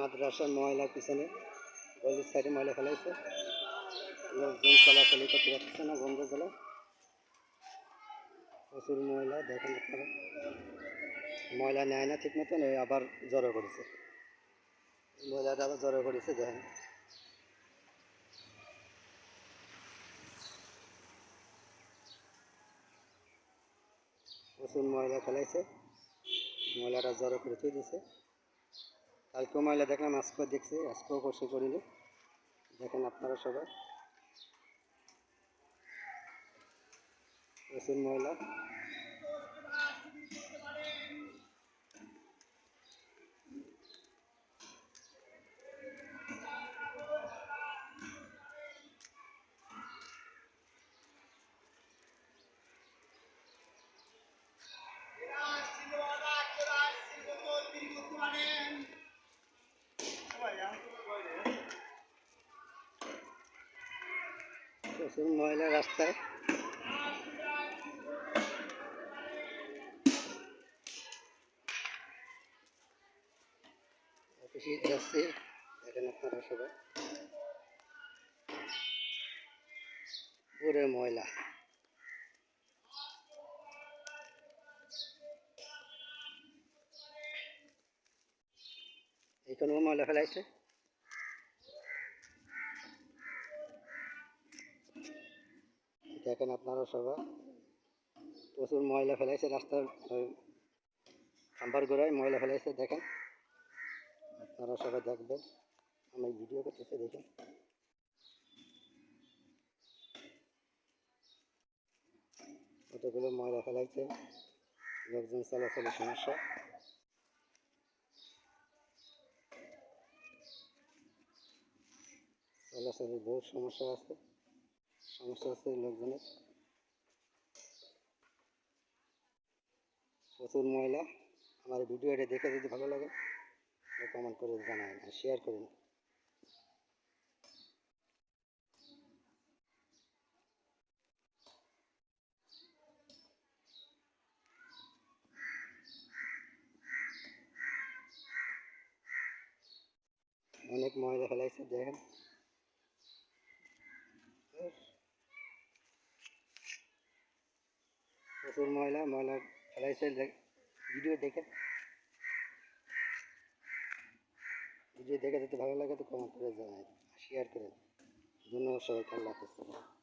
মাদ্রাসার ময়লা পিছনে গলির সাইডে ময়লা ফেলাইছে। লোকজন চলাচলি করতে পারতেছে না, বন্ধ জেলা। প্রচুর ময়লা, দেখেন আপনারা। ময়লা নেয় না ঠিক মতন আবার জড়ো করেছে। ময়লাটা আবার জড়ো করেছে, দেখেন। প্রচুর ময়লা ফেলাইছে। ময়লাটা জড়ো করে দিছে। কালকেও ময়লা দেখলাম আজকেও দেখছি আজকেও কষে করিনি দেখেন আপনারা সবাই। প্রচুর ময়লা। প্রচুর ময়লা রাস্তায়। অফিসে যাচ্ছি দেখেন আপনারা সবাই। পুরো ময়লা। এইখানেও ময়লা ফেলাইছে? দেখেন আপনারা সবাই। প্রচুর ময়লা ফেলাইছে রাস্তার খাম্বার গোড়ায় ময়লা ফেলাইছে, দেখেন। আপনারা সবাই দেখবেন। আমি ভিডিও করতেছি, দেখেন। কতগুলো ময়লা ফেলাইছে, লোকজন চলাচলের সমস্যা। চলাচলের বহুত সমস্যা আছে। সমস্যা আছে, লোকজনের। প্রচুর ময়লা। আমার ভিডিওটা দেখে যদি ভালো লাগে কমেন্ট করে জানাবেন আর শেয়ার করুন অনেক ময়লা ফেলাইছে, দেখেন। প্রচুর ময়লা ময়লা ফেলাইছে ভিডিও দেখে। ভিডিও দেখে যদি ভালো লাগে তো কমেন্ট করে জানাই শেয়ার করে। ধন্যবাদ সবাইকে, আল্লাহ হাফেজ।